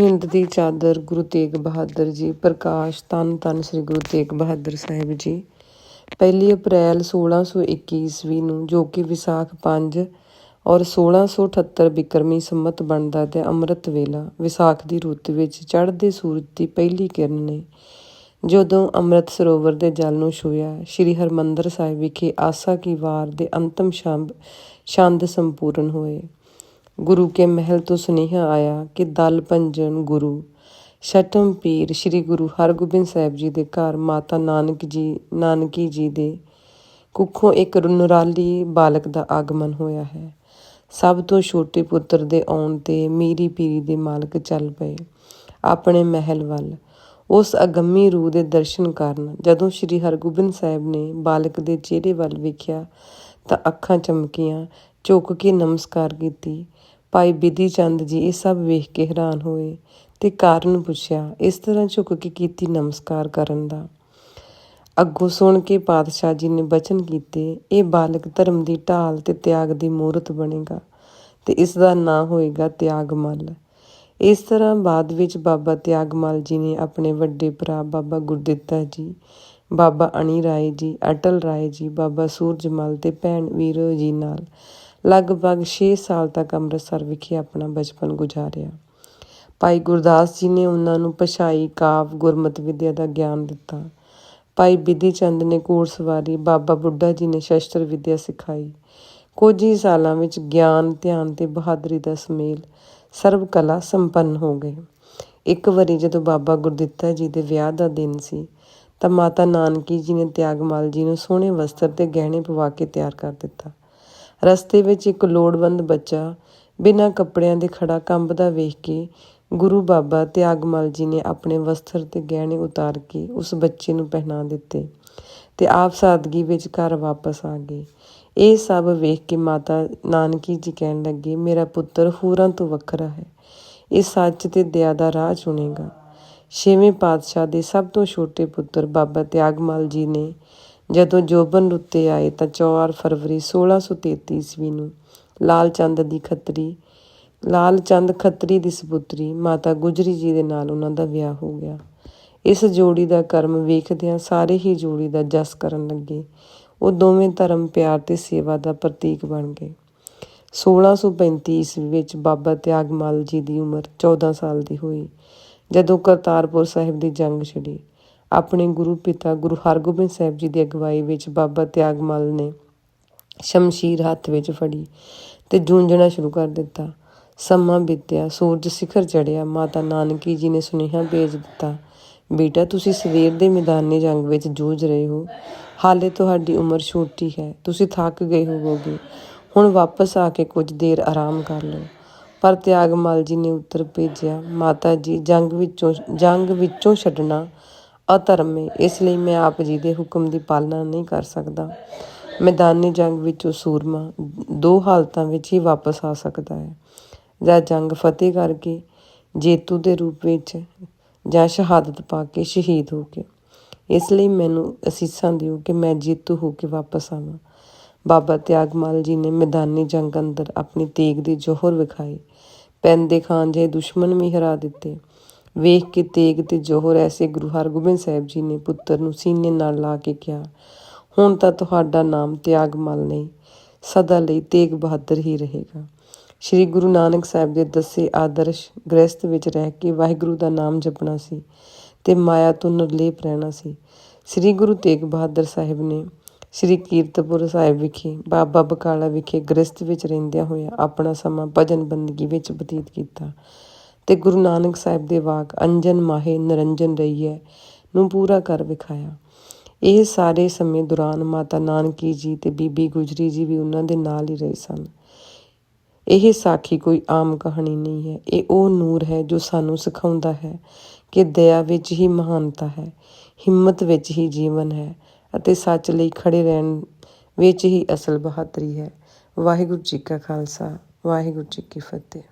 ਹਿੰਦ ਦੀ ਚਾਦਰ ਗੁਰੂ ਤੇਗ ਬਹਾਦਰ ਜੀ, ਪ੍ਰਕਾਸ਼ ਤਨ ਤਨ ਸ੍ਰੀ ਗੁਰੂ ਤੇਗ ਬਹਾਦਰ ਸਾਹਿਬ ਜੀ। 1 ਅਪ੍ਰੈਲ 1621 ਈਸਵੀ ਨੂੰ ਜੋ ਕਿ ਵਿਸਾਖ 5 ਔਰ 1678 ਬਿਕਰਮੀ ਸੰਮਤ ਬਣਦਾ ਤੇ ਅੰਮ੍ਰਿਤ ਵੇਲਾ ਵਿਸਾਖ ਦੀ ਰੁੱਤ ਵਿੱਚ ਚੜ੍ਹਦੇ ਸੂਰਜ ਦੀ ਪਹਿਲੀ ਕਿਰਨ ਨੇ ਜਦੋਂ ਅੰਮ੍ਰਿਤ ਸਰੋਵਰ ਦੇ ਜਲ ਨੂੰ ਛੂਇਆ ਸ੍ਰੀ ਹਰਮੰਦਰ ਸਾਹਿਬ ਵਿਖੇ ਆਸਾ ਕੀ ਵਾਰ ਦੇ ਅੰਤਮ ਸ਼ੰਭ ਛੰਦ ਸੰਪੂਰਨ ਹੋਏ। ਗੁਰੂ ਕੇ ਮਹਿਲ ਤੋਂ ਸੁਨੇਹਾ ਆਇਆ ਕਿ ਦਲ ਪੰਜਨ ਗੁਰੂ। ਛਟਮ ਪੀਰ ਸ੍ਰੀ ਗੁਰੂ ਹਰਗੋਬਿੰਦ ਸਾਹਿਬ ਜੀ ਦੇ ਘਰ ਮਾਤਾ ਨਾਨਕ ਜੀ, ਨਾਨਕੀ ਜੀ ਦੇ ਕੁੱਖੋਂ ਇੱਕ ਨੁਰਾਲੀ ਬਾਲਕ ਦਾ ਆਗਮਨ ਹੋਇਆ ਹੈ। ਸਭ ਤੋਂ ਛੋਟੇ ਪੁੱਤਰ ਦੇ ਆਉਣ ਤੇ ਮੀਰੀ ਪੀਰੀ ਦੇ ਮਾਲਕ ਚੱਲ ਪਏ ਆਪਣੇ ਮਹਿਲ ਵੱਲ। ਉਸ ਅਗੰਮੀ ਰੂਹ ਦੇ ਦਰਸ਼ਨ ਕਰਨ ਜਦੋਂ ਸ੍ਰੀ ਹਰਗੋਬਿੰਦ ਸਾਹਿਬ ਨੇ ਬਾਲਕ ਦੇ ਚਿਹਰੇ ਵੱਲ ਵੇਖਿਆ ਤਾਂ ਅੱਖਾਂ ਚਮਕੀਆਂ, ਝੁੱਕ ਕੇ ਨਮਸਕਾਰ ਕੀਤੀ। ਭਾਈ ਬਿਧੀ ਚੰਦ ਜੀ ਇਹ ਸਭ ਵੇਖ ਕੇ ਹੈਰਾਨ ਹੋਏ ਤੇ ਕਾਰਨ ਪੁੱਛਿਆ, ਇਸ ਤਰ੍ਹਾਂ ਝੁੱਕ ਕੇ ਕੀਤੀ ਨਮਸਕਾਰ ਕਰਨ ਦਾ। ਅੱਗੋਂ ਸੁਣ ਕੇ ਪਾਤਸ਼ਾਹ ਜੀ ਨੇ ਬਚਨ ਕੀਤੇ, ਇਹ ਬਾਲਕ ਧਰਮ ਦੀ ਢਾਲ ਤੇ ਤਿਆਗ ਦੀ ਮੂਰਤ ਬਣੇਗਾ ਤੇ ਇਸ ਦਾ ਨਾਂ ਹੋਏਗਾ ਤਿਆਗਮਲ। ਇਸ ਤਰ੍ਹਾਂ ਬਾਅਦ ਵਿੱਚ ਬਾਬਾ ਤਿਆਗਮਲ ਜੀ ਨੇ ਆਪਣੇ ਵੱਡੇ ਭਰਾ ਬਾਬਾ ਗੁਰਦਿੱਤਾ ਜੀ, ਬਾਬਾ ਅਣੀ ਰਾਏ ਜੀ, ਅਟਲ ਰਾਏ ਜੀ, ਬਾਬਾ ਸੂਰਜਮਲ ਤੇ ਭੈਣ ਵੀਰੋ ਜੀ ਨਾਲ ਲਗਭਗ 6 ਸਾਲ ਤੱਕ ਅੰਮ੍ਰਿਤਸਰ ਵਿਖੇ ਆਪਣਾ ਬਚਪਨ ਗੁਜ਼ਾਰਿਆ। ਭਾਈ ਗੁਰਦਾਸ ਜੀ ਨੇ ਉਹਨਾਂ ਨੂੰ ਪਛਾਈ ਕਾਵ, ਗੁਰਮਤਿ ਵਿਦਿਆ ਦਾ ਗਿਆਨ ਦਿੱਤਾ। ਭਾਈ ਬਿਧੀ ਚੰਦ ਨੇ ਘੋੜਸਵਾਰੀ ਬਾਬਾ ਬੁੱਢਾ ਜੀ ਨੇ ਸ਼ਸਤਰ ਵਿਦਿਆ ਸਿਖਾਈ। ਕੁਝ ਹੀ ਸਾਲਾਂ ਵਿੱਚ ਗਿਆਨ, ਧਿਆਨ ਤੇ ਬਹਾਦਰੀ ਦਾ ਸੁਮੇਲ ਸਰਬ ਕਲਾ ਸੰਪੰਨ ਹੋ ਗਏ। ਇੱਕ ਵਾਰੀ ਜਦੋਂ ਬਾਬਾ ਗੁਰਦਿੱਤਾ ਜੀ ਦੇ ਵਿਆਹ ਦਾ ਦਿਨ ਸੀ, ਤਾਂ ਮਾਤਾ ਨਾਨਕੀ ਜੀ ਨੇ ਤਿਆਗਮਾਲ ਜੀ ਨੂੰ ਸੋਹਣੇ ਵਸਤਰ ਤੇ ਗਹਿਣੇ ਪਵਾ ਕੇ ਤਿਆਰ ਕਰ ਦਿੱਤਾ। ਰਸਤੇ ਵਿੱਚ ਇੱਕ ਲੋੜਵੰਦ ਬੱਚਾ ਬਿਨਾਂ ਕੱਪੜਿਆਂ ਦੇ ਖੜਾ ਕੰਬਦਾ ਵੇਖ ਕੇ ਗੁਰੂ ਬਾਬਾ ਤਿਆਗਮਲ ਜੀ ਨੇ ਆਪਣੇ ਵਸਤਰ ਤੇ ਗਹਿਣੇ ਉਤਾਰ ਕੇ ਉਸ ਬੱਚੇ ਨੂੰ ਪਹਿਨਾ ਦਿੱਤੇ ਤੇ ਆਪ ਸਾਦਗੀ ਵਿੱਚ ਘਰ ਵਾਪਸ ਆ ਗਏ। ਇਹ ਸਭ ਵੇਖ ਕੇ ਮਾਤਾ ਨਾਨਕੀ ਜੀ ਕਹਿਣ ਲੱਗੇ, ਮੇਰਾ ਪੁੱਤਰ ਹੋਰਾਂ ਤੋਂ ਵੱਖਰਾ ਹੈ। ਇਹ ਸੱਚ ਤੇ ਦਇਆ ਦਾ ਰਾਹ ਚੁਣੇਗਾ। ਛੇਵੇਂ ਪਾਤਸ਼ਾਹ ਦੇ ਸਭ ਤੋਂ ਛੋਟੇ ਪੁੱਤਰ ਬਾਬਾ ਤਿਆਗਮਲ ਜੀ ਨੇ ਜਦੋਂ ਜੋਬਨ ਰੁੱਤੇ ਆਏ ਤਾਂ 4 ਫਰਵਰੀ 1633 ਈਸਵੀ ਨੂੰ ਲਾਲ ਚੰਦ ਦੀ ਖੱਤਰੀ, ਲਾਲ ਚੰਦ ਖੱਤਰੀ ਦੀ ਸੁਪੁੱਤਰੀ ਮਾਤਾ ਗੁਜਰੀ ਜੀ ਦੇ ਨਾਲ ਉਹਨਾਂ ਦਾ ਵਿਆਹ ਹੋ ਗਿਆ। ਇਸ ਜੋੜੀ ਦਾ ਕਰਮ ਵੇਖਦਿਆਂ ਸਾਰੇ ਹੀ ਜੋੜੀ ਦਾ ਜਸ ਕਰਨ ਲੱਗੇ। ਉਹ ਦੋਵੇਂ ਧਰਮ ਪਿਆਰ ਤੇ ਸੇਵਾ ਦਾ ਪ੍ਰਤੀਕ ਬਣ ਗਏ। 1635 ਈਸਵੀ ਵਿੱਚ ਬਾਬਾ ਤਿਆਗਮਲ ਜੀ ਦੀ ਉਮਰ 14 ਸਾਲ ਦੀ ਹੋਈ, ਜਦੋਂ ਕਰਤਾਰਪੁਰ ਸਾਹਿਬ ਦੀ ਜੰਗ ਛਿੜੀ। ਆਪਣੇ ਗੁਰੂ ਪਿਤਾ ਗੁਰੂ ਹਰਗੋਬਿੰਦ ਸਾਹਿਬ ਜੀ ਦੀ ਅਗਵਾਈ ਵਿੱਚ ਬਾਬਾ ਤਿਆਗਮਲ ਨੇ ਸ਼ਮਸ਼ੀਰ ਹੱਥ ਵਿੱਚ ਫੜੀ ਤੇ ਜੂੰਝਣਾ ਸ਼ੁਰੂ ਕਰ ਦਿੱਤਾ। ਸਮਾਂ ਬੀਤਿਆ, ਸੂਰਜ ਸਿਖਰ ਚੜਿਆ ਮਾਤਾ ਨਾਨਕੀ ਜੀ ਨੇ ਸੁਨੇਹਾ ਭੇਜ ਦਿੱਤਾ, ਬੇਟਾ, ਤੁਸੀਂ ਸਵੇਰ ਦੇ ਮੈਦਾਨੀ ਜੰਗ ਵਿੱਚ ਜੂਝ ਰਹੇ ਹੋ। ਹਾਲੇ ਤੁਹਾਡੀ ਉਮਰ ਛੋਟੀ ਹੈ, ਤੁਸੀਂ ਥੱਕ ਗਏ ਹੋਵੋਗੇ। ਹੁਣ ਵਾਪਸ ਆ ਕੇ ਕੁਝ ਦੇਰ ਆਰਾਮ ਕਰ ਲਓ। ਪਰ ਤਿਆਗਮਲ ਜੀ ਨੇ ਉੱਤਰ ਭੇਜਿਆ, ਮਾਤਾ ਜੀ, ਜੰਗ ਵਿੱਚੋਂ ਜੰਗ ਵਿੱਚੋਂ ਛੱਡਣਾ ਅਧਰਮ ਹੈ। ਇਸ ਲਈ ਮੈਂ ਆਪ ਜੀ ਦੇ ਹੁਕਮ ਦੀ ਪਾਲਣਾ ਨਹੀਂ ਕਰ ਸਕਦਾ। ਮੈਦਾਨੀ ਜੰਗ ਵਿੱਚੋਂ ਸੂਰਮਾ ਦੋ ਹਾਲਤਾਂ ਵਿੱਚ ਹੀ ਵਾਪਸ ਆ ਸਕਦਾ ਹੈ। ਜਾਂ ਜੰਗ ਫਤਿਹ ਕਰਕੇ ਜੇਤੂ ਦੇ ਰੂਪ ਵਿੱਚ ਜਾਂ ਸ਼ਹਾਦਤ ਪਾ ਕੇ ਸ਼ਹੀਦ ਹੋ ਕੇ। ਇਸ ਲਈ ਮੈਨੂੰ ਅਸੀਸਾਂ ਦਿਓ ਕਿ ਮੈਂ ਜੇਤੂ ਹੋ ਕੇ ਵਾਪਸ ਆਵਾਂ। ਬਾਬਾ ਤਿਆਗਮਲ ਜੀ ਨੇ ਮੈਦਾਨੀ ਜੰਗ ਅੰਦਰ ਆਪਣੀ ਤੇਗ ਦੀ ਜੋਹਰ ਵਿਖਾਈ। ਪੈਂਦੇ ਖਾਨ ਜੇ ਦੁਸ਼ਮਣ ਵੀ ਹਰਾ ਦਿੱਤੇ। ਵੇਖ ਕੇ ਤੇਗ ਤੇ ਜੋਹਰ ਐਸੇ ਗੁਰੂ ਹਰਗੋਬਿੰਦ ਸਾਹਿਬ ਜੀ ਨੇ ਪੁੱਤਰ ਨੂੰ ਸੀਨੇ ਨਾਲ ਲਾ ਕੇ ਕਿਹਾ, ਹੁਣ ਤਾਂ ਤੁਹਾਡਾ ਨਾਮ ਤਿਆਗਮਲ ਨਹੀਂ, ਸਦਾ ਲਈ ਤੇਗ ਬਹਾਦਰ ਹੀ ਰਹੇਗਾ। ਸ੍ਰੀ ਗੁਰੂ ਨਾਨਕ ਸਾਹਿਬ ਦੇ ਦੱਸੇ ਆਦਰਸ਼ ਗ੍ਰਸਥ ਵਿੱਚ ਰਹਿ ਕੇ ਵਾਹਿਗੁਰੂ ਦਾ ਨਾਮ ਜਪਣਾ ਸੀ ਤੇ ਮਾਇਆ ਤੋਂ ਨਿਰਲੇਪ ਰਹਿਣਾ ਸੀ। ਸ੍ਰੀ ਗੁਰੂ ਤੇਗ ਬਹਾਦਰ ਸਾਹਿਬ ਨੇ ਸ੍ਰੀ ਕੀਰਤਪੁਰ ਸਾਹਿਬ ਵਿਖੇ, ਬਾਬਾ ਬਕਾਲਾ ਵਿਖੇ ਗ੍ਰਸਥ ਵਿੱਚ ਰਹਿੰਦਿਆਂ ਹੋਇਆ ਆਪਣਾ ਸਮਾਂ ਭਜਨ ਬੰਦਗੀ ਵਿੱਚ ਬਤੀਤ ਕੀਤਾ। ਤੇ ਗੁਰੂ ਨਾਨਕ ਸਾਹਿਬ ਦੇ ਵਾਕ, ਅੰਜਨ ਮਾਹੇ ਨਿਰੰਜਨ ਰਹੀਏ ਨੂੰ ਪੂਰਾ ਕਰ ਵਿਖਾਇਆ। ਇਹ ਸਾਰੇ ਸਮੇਂ ਦੌਰਾਨ ਮਾਤਾ ਨਾਨਕੀ ਜੀ ਤੇ ਬੀਬੀ ਗੁਜਰੀ ਜੀ ਵੀ ਉਹਨਾਂ ਦੇ ਨਾਲ ਹੀ ਰਹੇ ਸਨ। ਇਹ ਸਾਖੀ ਕੋਈ ਆਮ ਕਹਾਣੀ ਨਹੀਂ ਹੈ। ਇਹ ਉਹ ਨੂਰ ਹੈ ਜੋ ਸਾਨੂੰ ਸਿਖਾਉਂਦਾ ਹੈ ਕਿ ਦਇਆ ਵਿੱਚ ਹੀ ਮਹਾਨਤਾ ਹੈ, ਹਿੰਮਤ ਵਿੱਚ ਹੀ ਜੀਵਨ ਹੈ ਅਤੇ ਸੱਚ ਲਈ ਖੜੇ ਰਹਿਣ ਵਿੱਚ ਹੀ ਅਸਲ ਬਹਾਦਰੀ ਹੈ। ਵਾਹਿਗੁਰੂ ਜੀ ਕਾ ਖਾਲਸਾ, ਵਾਹਿਗੁਰੂ ਜੀ ਕੀ ਫਤਿਹ।